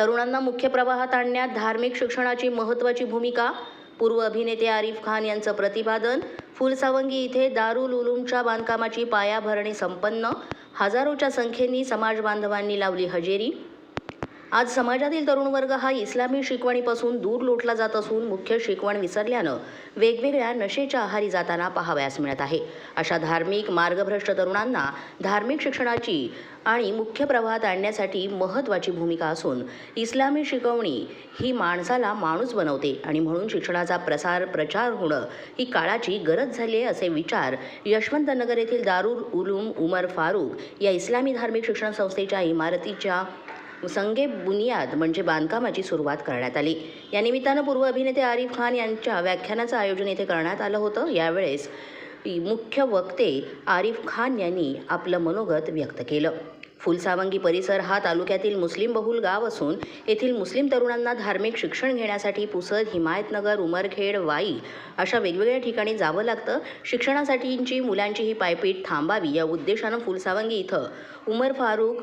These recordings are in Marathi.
तरुणांना मुख्य प्रवाहात आणण्यात धार्मिक शिक्षणाची महत्त्वाची भूमिका. पूर्व अभिनेते आरिफ खान यांचं प्रतिपादन फुलसावंगी इथे दारुल उलूमच्या बांधकामाची पायाभरणी संपन्न हजारोच्या संख्येने समाज बांधवांनी लावली हजेरी. आज समाजातील तरुण वर्ग हा इस्लामी शिकवणीपासून दूर लोटला जात असून मुख्य शिकवण विसरल्यानं वेगवेगळ्या नशेच्या आहारी जाताना पाहावयास मिळत आहे. अशा धार्मिक मार्गभ्रष्ट तरुणांना धार्मिक शिक्षणाची आणि मुख्य प्रवाहात आणण्यासाठी महत्त्वाची भूमिका असून इस्लामी शिकवणी ही माणसाला माणूस बनवते आणि म्हणून शिक्षणाचा प्रसार प्रचार होणं ही काळाची गरज झाली आहे असे विचार यशवंतनगर येथील दारुल उलूम उमर फारूक या इस्लामी धार्मिक शिक्षण संस्थेच्या इमारतीच्या संगे बुनियाद म्हणजे बांधकामाची सुरुवात करण्यात आली. या निमित्तानं पूर्व अभिनेते आरिफ खान यांच्या व्याख्यानाचं आयोजन येथे करण्यात आलं होतं. यावेळेस मुख्य वक्ते आरिफ खान यांनी आपलं मनोगत व्यक्त केलं. फुलसावंगी परिसर हा तालुक्यातील मुस्लिम बहुल गाव असून येथील मुस्लिम तरुणांना धार्मिक शिक्षण घेण्यासाठी पुसद हिमायतनगर उमरखेड वाई अशा वेगवेगळ्या ठिकाणी जावं लागतं. शिक्षणासाठीची मुलांची ही पायपीट थांबावी या उद्देशानं फुलसावंगी इथं उमर फारूक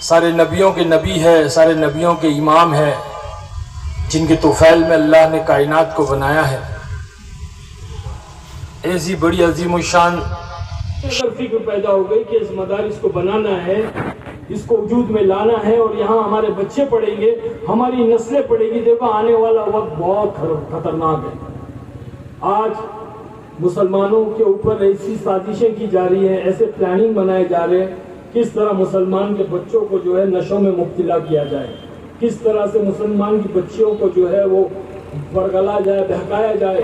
سارے نبیوں کے نبی ہے، سارے نبیوں کے امام ہے، جن کے توفیل میں اللہ نے کائنات کو بنایا ہے۔ ایسی بڑی عظیم و شان فکر پیدا ہو گئی کہ اس مدارس کو بنانا ہے، اس کو وجود میں لانا ہے اور یہاں ہمارے بچے پڑھیں گے، ہماری نسلیں پڑھیں گی۔ دیکھو، آنے والا وقت بہت خطرناک ہے۔ آج مسلمانوں کے اوپر ایسی سازشیں کی جا رہی ہیں، ایسے پلاننگ بنائے جا رہے ہیں۔ کس طرح مسلمان کے بچوں کو جو ہے نشوں میں مبتلا کیا جائے، کس طرح سے مسلمان کی بچیوں کو جو ہے وہ برگلا جائے، بہکایا جائے،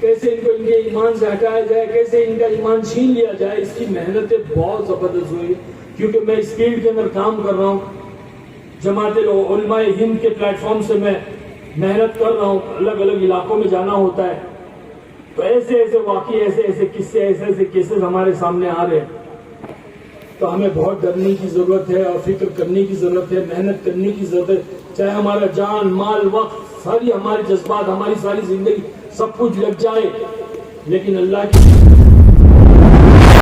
کیسے ان کو ان کے ایمان سے ہٹایا جائے، کیسے ان کا ایمان چھین لیا جائے، اس کی محنتیں بہت زبردست ہوئی۔ کیونکہ میں اس فیلڈ کے اندر کام کر رہا ہوں، جماعت علماء ہند کے پلیٹ فارم سے میں محنت کر رہا ہوں، الگ الگ علاقوں میں جانا ہوتا ہے۔ تو ایسے ایسے واقعی ایسے ایسے قصے، ایسے ایسے کیسز ہمارے سامنے آ رہے ہیں۔ تو ہمیں بہت ڈرنے کی ضرورت ہے اور فکر کرنے کی ضرورت ہے، محنت کرنے کی ضرورت ہے۔ چاہے ہمارا جان، مال، وقت، ساری ہمارے جذبات، ہماری ساری زندگی سب کچھ لگ جائے، لیکن اللہ کی